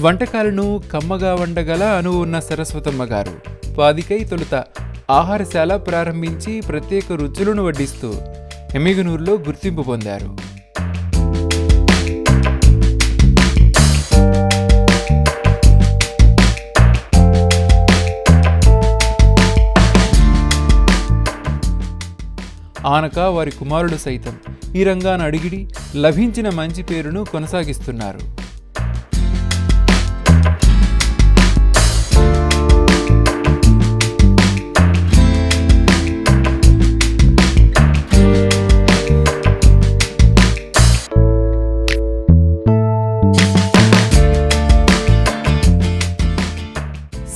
వంటకాలను కమ్మగా వండగల అనువు ఉన్న సరస్వతమ్మ గారు. పాదికై తొలుత ఆహారశాల ప్రారంభించి ప్రత్యేక రుచులను వడ్డిస్తూ ఎమిగనూరులో గుర్తింపు పొందారు. ఆనక వారి కుమారుడు సైతం ఈ రంగాన్ని అడిగిడి లభించిన మంచి పేరును కొనసాగిస్తున్నారు.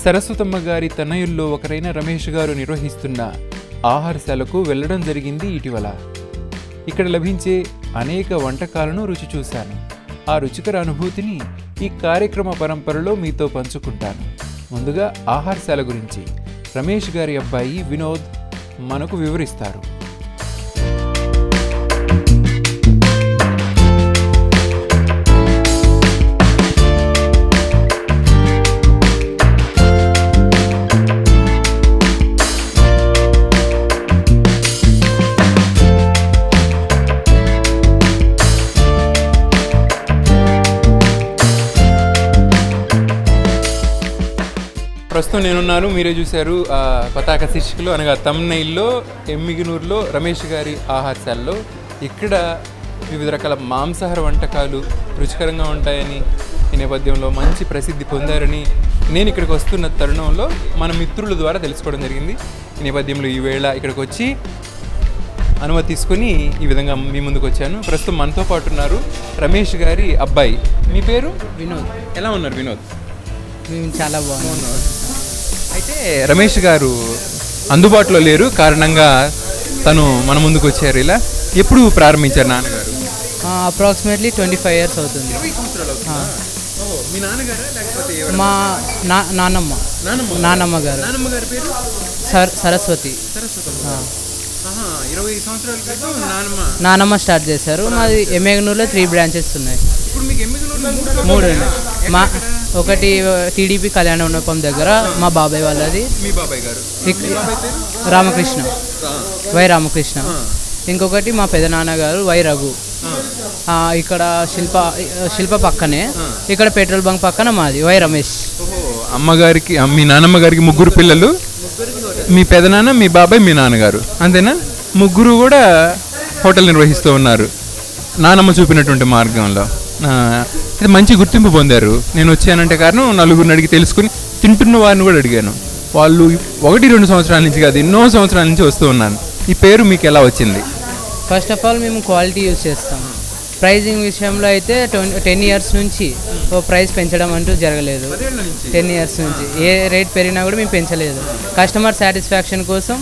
సరస్వతమ్మ గారి తనయుల్లో ఒకరైన రమేష్ గారు నిర్వహిస్తున్న ఆహారశాలకు వెళ్ళడం జరిగింది ఇటీవల. ఇక్కడ లభించే అనేక వంటకాలను రుచి చూశాను. ఆ రుచికర అనుభూతిని ఈ కార్యక్రమ పరంపరలో మీతో పంచుకుంటాను. ముందుగా ఆహారశాల గురించి రమేష్ గారి అబ్బాయి వినోద్ మనకు వివరిస్తారు. ప్రస్తుతం నేనున్నాను మీరే చూశారు పతాక శీర్షికలో అనగా తమ్నైల్లో ఎమ్మిగినూరులో రమేష్ గారి ఆహారశాలలో ఇక్కడ వివిధ రకాల మాంసాహార వంటకాలు రుచికరంగా ఉంటాయని ఈ నేపథ్యంలో మంచి ప్రసిద్ధి పొందారని నేను ఇక్కడికి వస్తున్న తరుణంలో మన మిత్రుల ద్వారా తెలుసుకోవడం జరిగింది. ఈ నేపథ్యంలో ఈవేళ ఇక్కడికి వచ్చి అనుమతి తీసుకొని ఈ విధంగా మీ ముందుకు వచ్చాను. ప్రస్తుతం మనతో పాటు ఉన్నారు రమేష్ గారి అబ్బాయి. మీ పేరు? వినోద్. ఎలా ఉన్నారు వినోద్? మేము చాలా బాగున్నాం. అయితే రమేష్ గారు అందుబాటులో లేరు కారణంగా తను మన ముందుకు వచ్చారు. ఇలా ఎప్పుడు ప్రారంభించారు నాన్నగారు? అప్రాక్సిమేట్లీ ట్వంటీ ఫైవ్ ఇయర్స్ అవుతుంది. మీ నా నాన్నమ్మ నాన్నమ్మ నాన్నమ్మ గారు. సర్ సరస్వతి. నానమ్మ. స్టార్ట్ చేశారు. మాది ఎమ్మెగనూరులో త్రీ బ్రాంచెస్ ఉన్నాయి. మూడు ఉన్నాయి. మా ఒకటి టీడీపీ కళ్యాణ మండపం దగ్గర మా బాబాయ్ వాళ్ళది. మీ బాబాయ్ గారు. రామకృష్ణ. వై రామకృష్ణ. ఇంకొకటి మా పెదనాన్నగారు వై రఘు. ఇక్కడ శిల్ప శిల్ప పక్కనే ఇక్కడ పెట్రోల్ బంక్ పక్కన మాది వై రమేష్. అమ్మగారికి మీ నాన్నమ్మ గారికి ముగ్గురు పిల్లలు. మీ పెదనాన్న మీ బాబాయ్ మీ నాన్నగారు. అంతేనా? ముగ్గురు కూడా హోటల్ నిర్వహిస్తూ ఉన్నారు. నానమ్మ చూపినటువంటి మార్గంలో. అయితే మంచి గుర్తింపు పొందారు. నేను వచ్చానంటే కారణం నలుగురిని అడిగి తెలుసుకుని తింటున్న వారిని కూడా అడిగాను. వాళ్ళు ఒకటి రెండు సంవత్సరాల నుంచి కాదు ఎన్నో సంవత్సరాల నుంచి వస్తూ ఉన్నాను. ఈ పేరు మీకు ఎలా వచ్చింది? ఫస్ట్ ఆఫ్ ఆల్ మేము క్వాలిటీ యూజ్ చేస్తాం. ప్రైజింగ్ విషయంలో అయితే టెన్ ఇయర్స్ నుంచి ఓ ప్రైస్ పెంచడం అంటూ జరగలేదు. టెన్ ఇయర్స్ నుంచి ఏ రేట్ పెరిగినా కూడా మేము పెంచలేదు. కస్టమర్ సాటిస్ఫాక్షన్ కోసం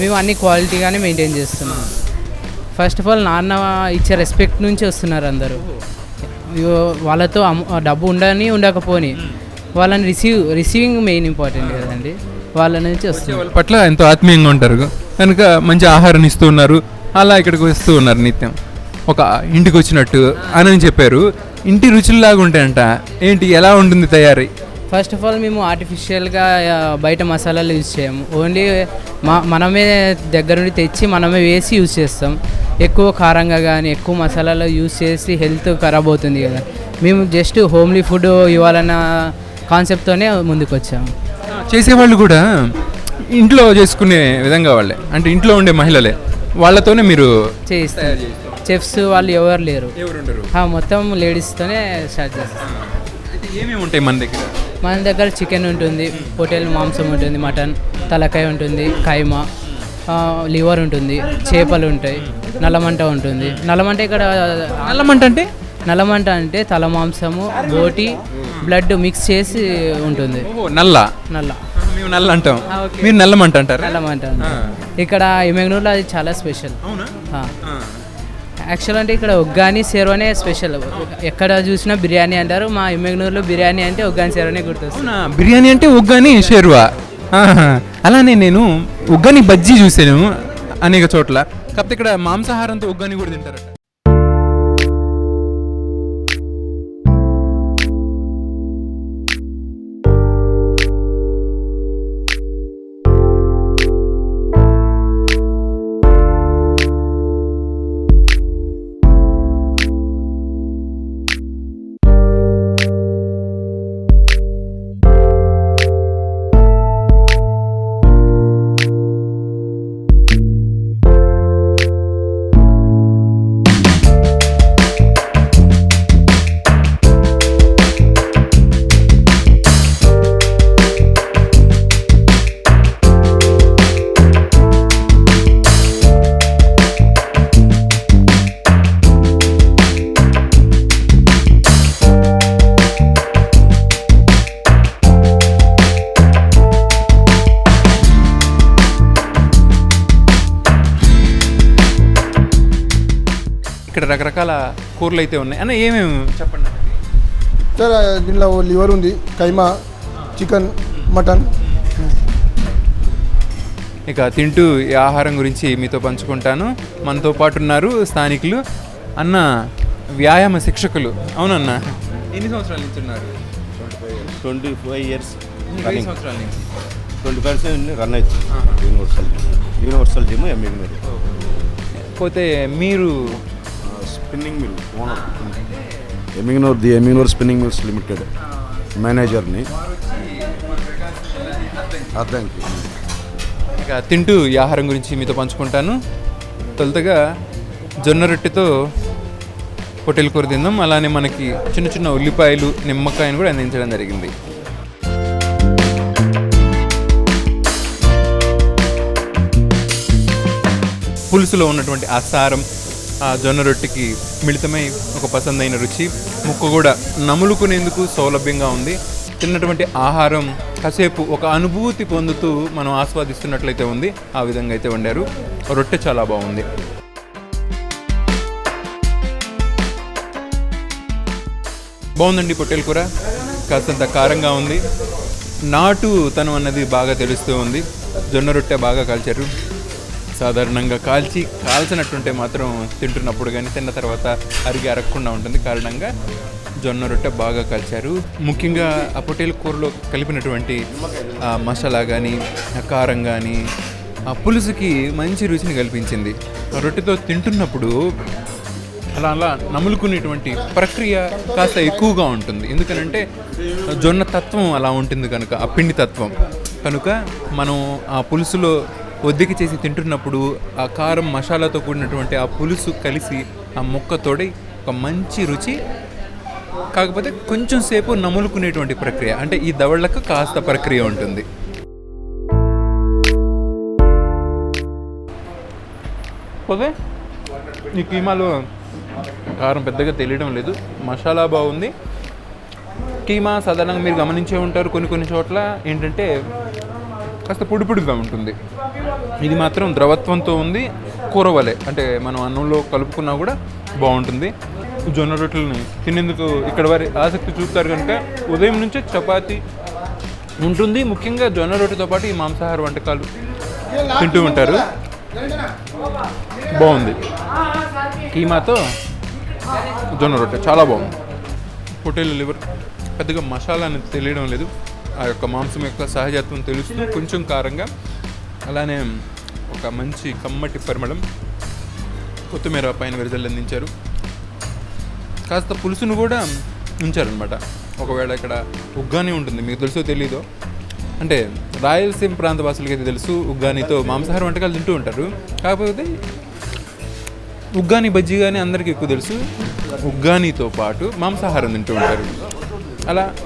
మేము అన్ని క్వాలిటీగానే మెయింటైన్ చేస్తున్నాం. ఫస్ట్ ఆఫ్ ఆల్ నాన్న ఇచ్చే రెస్పెక్ట్ నుంచి వస్తున్నారు అందరూ. వాళ్ళతో డబ్బు ఉండని ఉండకపోని వాళ్ళని రిసీవ్ రిసీవింగ్ మెయిన్ ఇంపార్టెంట్ కదండి. వాళ్ళ నుంచి వస్తుంది. వాళ్ళ పట్ల ఎంతో ఆత్మీయంగా ఉంటారు. కనుక మంచి ఆహారాన్ని ఇస్తూ ఉన్నారు. అలా ఇక్కడికి వస్తూ ఉన్నారు నిత్యం. ఒక ఇంటికి వచ్చినట్టు అని చెప్పారు. ఇంటి రుచుల్లాగా ఉంటాయంట. ఏంటి? ఎలా ఉంటుంది తయారీ? ఫస్ట్ ఆఫ్ ఆల్ మేము ఆర్టిఫిషియల్గా బయట మసాలాలు యూజ్ చేయము. ఓన్లీ మా మనమే దగ్గర నుండి తెచ్చి మనమే వేసి యూజ్ చేస్తాం. ఎక్కువ కారంగా కానీ ఎక్కువ మసాలాలు యూజ్ చేసి హెల్త్ ఖరాబ్ అవుతుంది కదా. మేము జస్ట్ హోమ్లీ ఫుడ్ ఇవ్వాలన్న కాన్సెప్ట్తోనే ముందుకు వచ్చాము చేసేవాళ్ళు కూడా ఇంట్లో చేసుకునే విధంగా వాళ్ళే. అంటే ఇంట్లో ఉండే మహిళలే. వాళ్ళతోనే మీరు చేయిస్తాం చెఫ్స్ వాళ్ళు ఎవరు లేరు. మొత్తం లేడీస్తోనే స్టార్ట్ చేస్తాం. అయితే ఏమేమి ఉంటాయి మన దగ్గర? మన దగ్గర చికెన్ ఉంటుంది పొటేల్ మాంసం ఉంటుంది మటన్ తలకాయ ఉంటుంది కైమా లివర్ ఉంటుంది చేపలు ఉంటాయి. నల్లమంట ఉంటుంది. నల్లమంట ఇక్కడ నల్లమంట అంటే? నల్లమంట అంటే తల మాంసము బోటి బ్లడ్ మిక్స్ చేసి ఉంటుంది. నల్ల. నల్ల. మేము నల్ల అంటాం. మీరు నల్లమంట అంటారా? నల్లమంట ఇక్కడ ఎమ్మెగ్నూరులో అది చాలా స్పెషల్. యాక్చువల్ అంటే ఇక్కడ ఒగ్గాని సేర్వనే స్పెషల్. ఎక్కడ చూసినా బిర్యానీ అంటారు. మా ఎమ్మెగ్నూరులో బిర్యానీ అంటే ఒగ్గాని సేర్వనే గుర్తొస్తుంది. బిర్యానీ అంటే ఉగ్గాని షేర్వా. అలానే నేను ఉగ్గాని బజ్జీ చూసాను అనేక చోట్ల. కాకపోతే ఇక్కడ మాంసాహారంతో ఉగ్గాని కూడా తింటారట. రకరకాల కూరలు అయితే ఉన్నాయి. అన్న ఏమేమి చెప్పండి సార్ దీనిలో లివర్ ఉంది కైమా చికెన్ మటన్. ఇక తింటూ ఈ ఆహారం గురించి మీతో పంచుకుంటాను. మనతో పాటు ఉన్నారు స్థానికులు. అన్న వ్యాయామ శిక్షకులు. అవునన్న? ఎన్ని సంవత్సరాల నుంచి ఉన్నారు? ట్వంటీ ఫైవ్ ఇయర్స్ సంవత్సరాల నుంచి? ట్వంటీ పర్సెంట్ రన్ అవుతుంది యూనివర్సల్. యూనివర్సల్ జిమ్ ఎంబింగ్ పోతే మీరు స్పిన్నింగ్ మిల్ ఓనర్. ఎమిగ్నోర్ ది ఎమిగ్నోర్ స్పిన్నింగ్ మిల్స్ లిమిటెడ్ మేనేజర్ని. అర్థంకి ఇక తింటూ ఈ ఆహారం గురించి మీతో పంచుకుంటాను. తొలుతగా జొన్న రొట్టెతో పొట్టెల కూర తిందాం. అలానే మనకి చిన్న చిన్న ఉల్లిపాయలు నిమ్మకాయను కూడా అందించడం జరిగింది. పులుసులో ఉన్నటువంటి ఆ సారం ఆ జొన్న రొట్టెకి మిళితమై ఒక పసందైన రుచి. ముక్క కూడా నములుకునేందుకు సౌలభ్యంగా ఉంది. తిన్నటువంటి ఆహారం కాసేపు ఒక అనుభూతి పొందుతూ మనం ఆస్వాదిస్తున్నట్లయితే ఉంది. ఆ విధంగా అయితే వండారు. రొట్టె చాలా బాగుంది. బాగుందండి పొట్టెల కూర. కాస్తంత కారంగా ఉంది. నాటు తను అన్నది బాగా తెలుస్తూ ఉంది. జొన్న రొట్టె బాగా కాల్చారు. సాధారణంగా కాల్చి కాల్చినట్టుంటే మాత్రం తింటున్నప్పుడు కానీ తిన్న తర్వాత అరిగి అరగకుండా ఉంటుంది. కారణంగా జొన్న రొట్టె బాగా కాల్చారు. ముఖ్యంగా ఆ కూరలో కలిపినటువంటి ఆ మసాలా కానీ కారం కానీ ఆ పులుసుకి మంచి రుచిని కల్పించింది. ఆ రొట్టెతో తింటున్నప్పుడు అలా అలా నములుకునేటువంటి ప్రక్రియ కాస్త ఎక్కువగా ఉంటుంది. ఎందుకనంటే జొన్న తత్వం అలా ఉంటుంది కనుక ఆ పిండి తత్వం. కనుక మనం ఆ పులుసులో ఒద్దికి చేసి తింటున్నప్పుడు ఆ కారం మసాలాతో కూడినటువంటి ఆ పులుసు కలిసి ఆ ముక్కతోడి ఒక మంచి రుచి కాకపోతే కొంచెం సేపు నములుకునేటువంటి ప్రక్రియ. అంటే ఈ దవళ్ళకు కాస్త ప్రక్రియ ఉంటుంది. పోతే? ఈ కీమాలో కారం పెద్దగా తెలియడం లేదు. మసాలా బాగుంది. కీమా సాధారణంగా మీరు గమనించే ఉంటారు కొన్ని కొన్ని చోట్ల ఏంటంటే కాస్త పొడి పొడిగా ఉంటుంది. ఇది మాత్రం ద్రవత్వంతో ఉంది కూరవలే. అంటే మనం అన్నంలో కలుపుకున్నా కూడా బాగుంటుంది. జొన్న రొట్టెలని తినేందుకు ఇక్కడ వారి ఆసక్తి చూపుతారు కనుక ఉదయం నుంచే చపాతి ఉంటుంది. ముఖ్యంగా జొన్న రొట్టెతో పాటు ఈ మాంసాహార వంటకాలు తింటూ ఉంటారు. బాగుంది. కీమాతో జొన్న రొట్టె చాలా బాగుంది. పొట్టేలు లివర్ పెద్దగా మసాలా అనేది తెలియడం లేదు. ఆ యొక్క మాంసం యొక్క సహజత్వం తెలుస్తూ కొంచెం కారంగా అలానే ఒక మంచి కమ్మటి పరిమళం కొత్తిమీర పైన విరజల్లు అందించారు. కాస్త పులుసును కూడా ఉంచారనమాట ఒకవేళ ఇక్కడ ఉగ్గాని ఉంటుంది మీకు తెలుసో తెలీదో. అంటే రాయలసీమ ప్రాంత వాసులకి అయితే తెలుసు ఉగ్గానితో మాంసాహార వంటకాలు తింటూ ఉంటారు. కాకపోతే ఉగ్గాని బజ్జీ కానీ అందరికీ ఎక్కువ తెలుసు. ఉగ్గానితో పాటు మాంసాహారం తింటూ ఉంటారు. అలా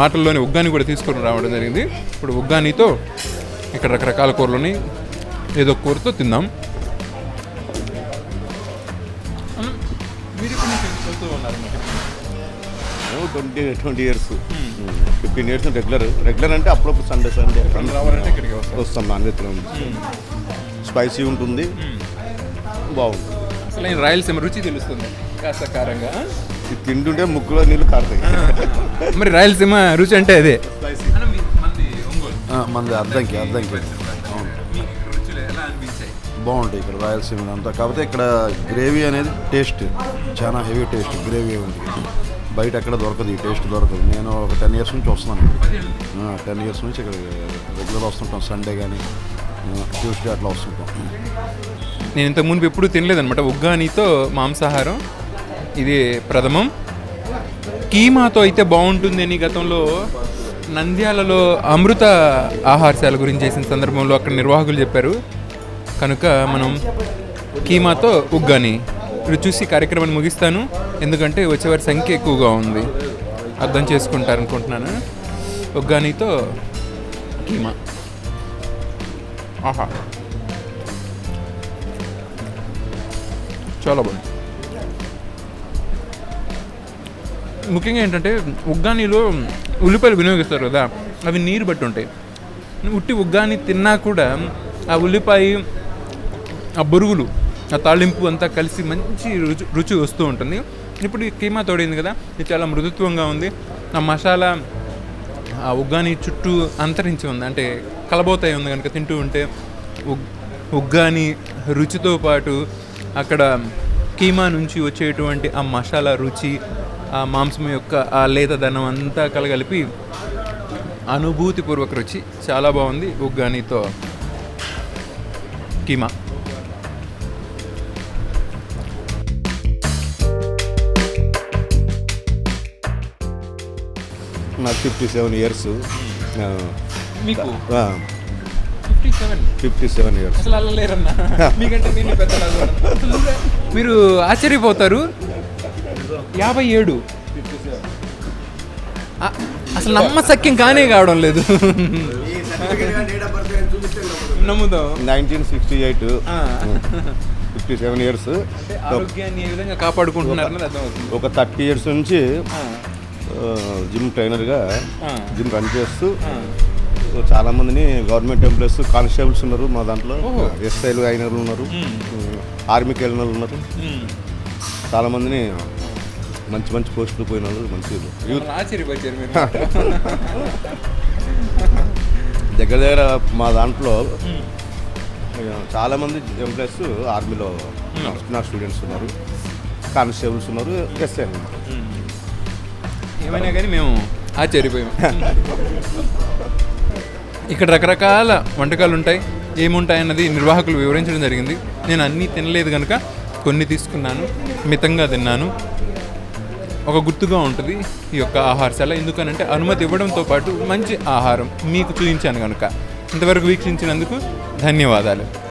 మాటల్లోనే ఉగ్గాని కూడా తీసుకొని రావడం జరిగింది. ఇప్పుడు ఉగ్గానితో ఇక్కడ రకరకాల కూరలని ఏదో కూరతో తిందాం? Twenty twenty years. Fifteen years regular. Regular అంటే అప్పుడప్పుడు సండే సండే. రావాలంటే ఇక్కడికి వస్తాం నాన్ వెజ్ స్పైసీ ఉంటుంది. బాగుంటుంది. అసలు రాయలసీమ రుచి తెలుస్తుంది. కాస్త కారంగా. ఇది తింటుంటే ముక్కులో నీళ్ళు కారుతాయి. మరి రాయలసీమ రుచి అంటే అదే. మనది ఎలా అనిపించాయి? బాగుంటాయి ఇక్కడ రాయలసీమ అంతా. కాకపోతే ఇక్కడ గ్రేవీ అనేది టేస్ట్. చాలా హెవీ టేస్ట్ గ్రేవీ ఉంది. బయట ఎక్కడ దొరకదు ఈ టేస్ట్ దొరకదు. నేను ఒక టెన్ ఇయర్స్ నుంచి వస్తున్నాను. టెన్ ఇయర్స్ నుంచి ఇక్కడ రెగ్యులర్ వస్తుంటాం. సండే కానీ ట్యూస్డే అట్లా వస్తుంటాం. నేను ఇంతకు మునుపు ఎప్పుడూ తినలేదన్నమాట. ఉగ్గానితో మాంసాహారం ఇది ప్రథమం. కీమాతో అయితే బాగుంటుంది అని గతంలో నంద్యాలలో అమృత ఆహారశాల గురించి చేసిన సందర్భంలో అక్కడ నిర్వాహకులు చెప్పారు. కనుక మనం కీమాతో ఉగ్గాని ఇప్పుడు చూసి కార్యక్రమాన్ని ముగిస్తాను. ఎందుకంటే వచ్చేవారి సంఖ్య ఎక్కువగా ఉంది. అర్థం చేసుకుంటారు అనుకుంటున్నాను ఉగ్గానితో కీమా. ఆహా. చాలా బాగుంది. ముఖ్యంగా ఏంటంటే ఉగ్గానిలో ఉల్లిపాయలు వినియోగిస్తారు కదా అవి నీరు బట్టి ఉంటాయి. ఉట్టి ఉగ్గాని తిన్నా కూడా ఆ ఉల్లిపాయ ఆ బొరుగులు ఆ తాళింపు అంతా కలిసి మంచి రుచి రుచి వస్తూ ఉంటుంది. ఇప్పుడు ఈ కీమా తోడైంది కదా ఇది చాలా మృదుత్వంగా ఉంది. ఆ మసాలా ఆ ఉగ్గాని చుట్టూ అంతరించి ఉంది. అంటే కలబోతాయి ఉంది కనుక తింటూ ఉంటే ఉగ్గాని రుచితో పాటు అక్కడ కీమా నుంచి వచ్చేటువంటి ఆ మసాలా రుచి ఆ మాంసం యొక్క ఆ లేతదనం అంతా కలగలిపి అనుభూతిపూర్వక రుచి. చాలా బాగుంది ఉగ్గానితో కీమా. నాకు ఫిఫ్టీ సెవెన్ ఇయర్స్ మీకు? Fifty seven fifty seven years అసలు అలా లేరన్నా? మీకంటే నేను మీరు ఆశ్చర్యపోతారు. యాభై ఏడు. అసలు నమ్మసక్యం కానే కావడం లేదు. నమ్ముదాం. Nineteen sixty eight. Fifty seven years. అంటే ఆరోగ్యాన్ని ఏ విధంగా కాపాడుకుంటున్నారన్నది అర్థమవుతుంది. ఒక థర్టీ ఇయర్స్ నుంచి జిమ్ ట్రైనర్గా. జిమ్ రన్ చేస్తూ. చాలా మందిని గవర్నమెంట్ ఎంప్లాయీస్ కానిస్టేబుల్స్ ఉన్నారు మా దాంట్లో. ఎస్ఐలు అయిన వాళ్ళు ఉన్నారు ఆర్మీకి వెళ్ళిన వాళ్ళు ఉన్నారు. చాలా మందిని మంచి మంచి పోస్టులు పోయిన వాళ్ళు మంచి దగ్గర దగ్గర మా దాంట్లో చాలా మంది ఎంప్లాయీస్ ఆర్మీలో నా స్టూడెంట్స్ ఉన్నారు కానిస్టేబుల్స్ ఉన్నారు ఎస్ఐ ఉన్నారు. ఏమైనా కానీ మేము ఆశ్చర్యపోయాం. ఇక్కడ రకరకాల వంటకాలు ఉంటాయి. ఏముంటాయి అన్నది నిర్వాహకులు వివరించడం జరిగింది. నేను అన్నీ తినలేదు కనుక కొన్ని తీసుకున్నాను మితంగా తిన్నాను. ఒక గుర్తుగా ఉంటుంది ఈ యొక్క ఆహారశాల. ఎందుకనంటే అనుమతి ఇవ్వడంతో పాటు మంచి ఆహారం మీకు చూపించాను కనుక ఇంతవరకు వీక్షించినందుకు ధన్యవాదాలు.